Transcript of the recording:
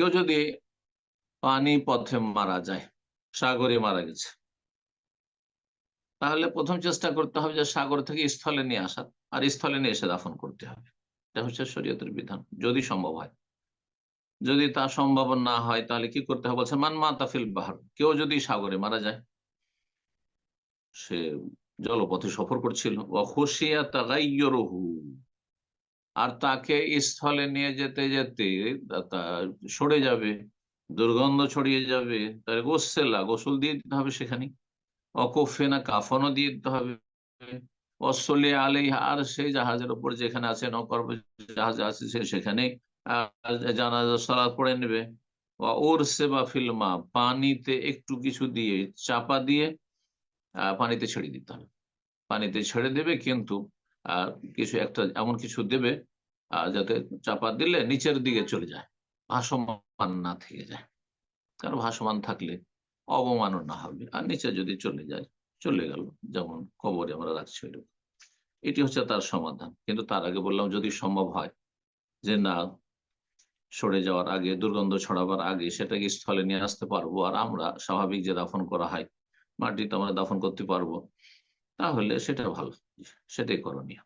কেউ যদি পানি পথে মারা যায়, সাগরে মারা গেছে, তাহলে প্রথম চেষ্টা করতে হবে যে সাগর থেকে স্থলে নিয়ে আসা আর স্থলে নিয়ে এসে দাফন করতে হবে। এটা হচ্ছে শরীয়তের বিধান, যদি সম্ভব হয়। যদি তা সম্ভব না হয়, তাহলে কি করতে হবে? বলছে, মান মাতাফিল বাহার কেউ যদি সাগরে মারা যায়, সে জলপথে সফর করছিল। আর তাকে স্থলে নিয়ে যেতে যেতে সরে যাবে, দুর্গন্ধ ছড়িয়ে যাবে তার গোসেলা, গোসল দিয়ে দিতে হবে সেখানে। অকফেনা কাফনও দিয়ে দিতে হবে। অসলে আলাই আর সেই জাহাজের উপর যেখানে আছে, নকর জাহাজ আছে, সে সেখানে জানাজা সলাৎ পড়ে নেবে। ওর সেবা ফিল্মা পানিতে একটু কিছু দিয়ে চাপা দিয়ে পানিতে ছেড়ে দিতে হবে। পানিতে ছেড়ে দেবে, কিন্তু কিছু একটা, এমন কিছু দেবে যাতে চাপা দিলে নিচের দিকে চলে যায়, ভাসমান না থেকে যায়। কারণ ভাসমান থাকলে অবমাননা হবে। আর নিচে যদি চলে যায়, চলে গেল, যেমন কবরে আমরা রাখছি এটি হচ্ছে তার সমাধান। কিন্তু তার আগে বললাম, যদি সম্ভব হয় যে না, সরে যাওয়ার আগে, দুর্গন্ধ ছড়াবার আগে সেটাকে স্থলে নিয়ে আসতে পারব, আর আমরা স্বাভাবিক যে দাফন করা হয় মাটিতে আমরা দাফন করতে পারব, তাহলে সেটা ভালো। সেটাই করণীয়।